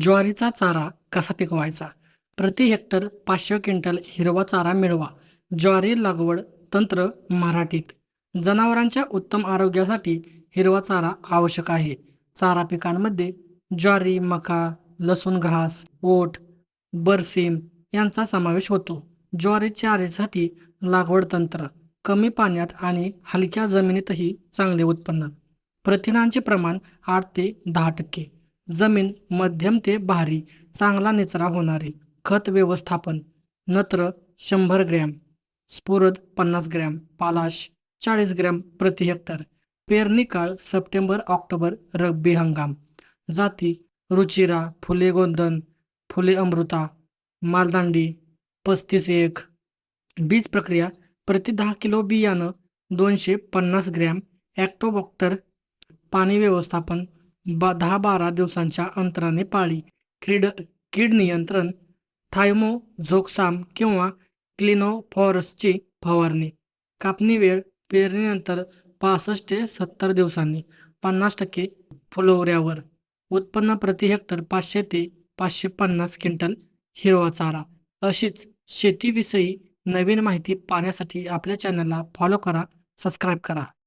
ज्वारीचा चारा कसा पिकवायचा? प्रति हेक्टर पाचशे क्विंटल हिरवा चारा मिळवा. ज्वारी लागवड तंत्र मराठीत. जनावरांच्या उत्तम आरोग्यासाठी हिरवा चारा आवश्यक आहे. चारा पिकांमध्ये ज्वारी मका लसूण घास ओट बरसीम यांचा समावेश होतो. ज्वारी चारेसाठी लागवड तंत्र कमी पाण्यात आणि हलक्या जमिनीतही चांगले उत्पन्न. प्रथिनांचे प्रमाण आठ ते दहा टक्के. जमीन मध्यम ते भारी चांगला निचरा होणारी खत व्यवस्थापन नत्र शंभर ग्रॅम स्फुरद पन्नास ग्रॅम पालाश चाळीस ग्रॅम प्रति हेक्टर पेरणी काळ सप्टेंबर ऑक्टोबर रब्बी हंगाम जाती रुचिरा फुले गोंदन फुले अमृता मालदांडी पस्तीस एक बीज प्रक्रिया प्रति दहा किलो बियाणं दोनशे पन्नास ग्रॅम ॲक्टोबॉक्टर पाणी व्यवस्थापन बा दहा बारा दिवसांच्या अंतराने पाळी. क्रीड कीड नियंत्रण थायमोझोक्साम किंवा क्लिनोफॉरसची फवारणी. कापणी वेळ पेरणीनंतर पासष्ट ते सत्तर दिवसांनी. पन्नास टक्के फुलोऱ्यावर. उत्पन्न प्रति हेक्टर पाचशे ते पाचशे पन्नास क्विंटल हिरवा चारा. अशीच शेतीविषयी नवीन माहिती पाहण्यासाठी आपल्या चॅनलला फॉलो करा सबस्क्राईब करा.